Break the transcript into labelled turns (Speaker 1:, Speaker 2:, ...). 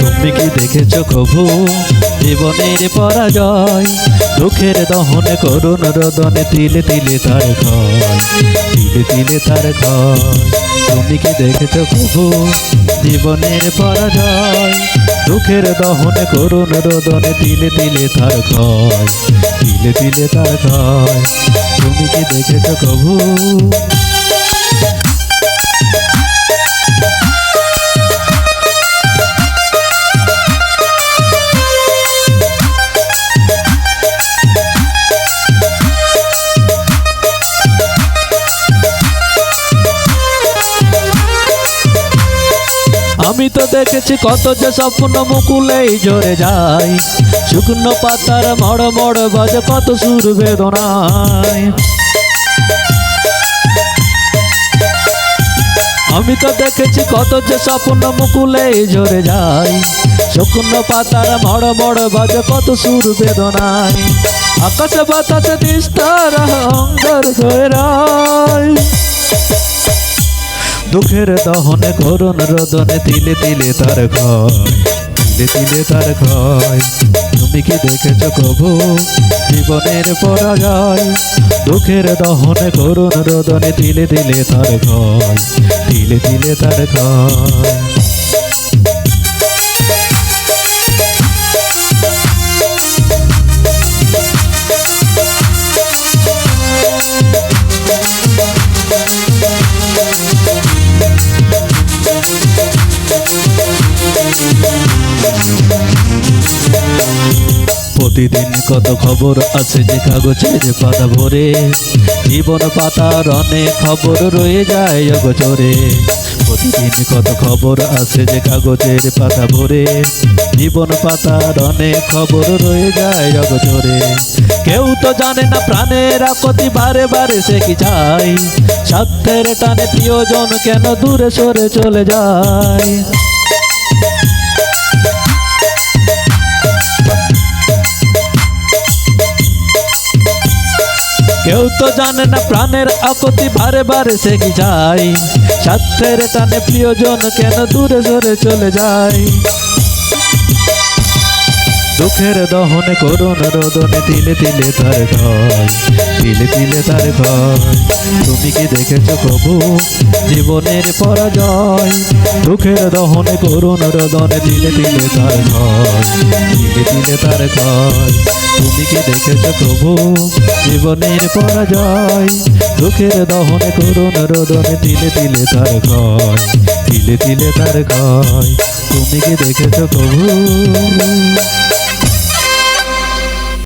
Speaker 1: তুমি কি দেখেছ কভু জীবনের পরাজয়, দুঃখের দহনে করুণ রদনে তিলে তিলে তার তিলে তিলে তার তুমি কি দেখেছ কভু জীবনের পরাজয় দুঃখের দহনে করুণ রোদনে তিলে তিলে তার ক্ষয়, তিলে তিলে তার ক্ষয়। তুমি কি দেখেছ কভু? আমি তো দেখেছি কত যে স্বপ্ন মুকুলেই ঝরে যায়। শুকনো পাতার মড় মড় বাজে কত সুর বেদনায়। আমি তো দেখেছি কত যে স্বপ্ন মুকুলেই ঝরে যায়। শুকনো পাতার মড় মড় বাজে কত সুর বেদনায়। আকাশে বাতাসে হয়ে দুঃখের দহনে করুণ রোদনে তিলে তিলে তার ঘর তিলে তিলে তার ঘয় তুমি কি দেখেছ কবু জীবনের যায় দুঃখের দহনে করুণ রোদনে তিলে তিলে তার ঘয় তিলে তিলে তার ক্ষয়। প্রতিদিন কত খবর আছে যে কাগজের পাতা ভরে? জীবন পাতার অনেক খবর রয়ে যায় অগচরে। প্রতিদিন কত খবর আছে যে কাগজের পাতা ভরে? জীবন পাতার অনেক খবর রয়ে যায় অগচরে। কেউ তো জানে না প্রাণের আকতি বারে বারে সে কি চাই স্বার্থের টানে প্রিয়জন কেন দূরে সরে চলে যায়? কেউ তো জানে না প্রাণের আকতি বারে বারে সে যায়। স্বার্থের টানে প্রিয়জন কেন দূরে সরে চলে যায়? দুঃখের দহনে করুণ রোদনে তিলে তিলে তার ঘর, তিলে তিলে তার ঘর। তুমি কি দেখেছ কবু জীবনের পরাজয়? দুঃখের দহনে করুণ রোদনে তিলে তিলে তার ঘর, তিলে তিলে তার ঘর। তুমি কি দেখেছ কবু জীবনের পরাজয়? দুঃখের দহনে করুণ রোদনে তিলে তিলে তার ঘর, তিলে তিলে তার ঘর। তুমি কি দেখেছ কবু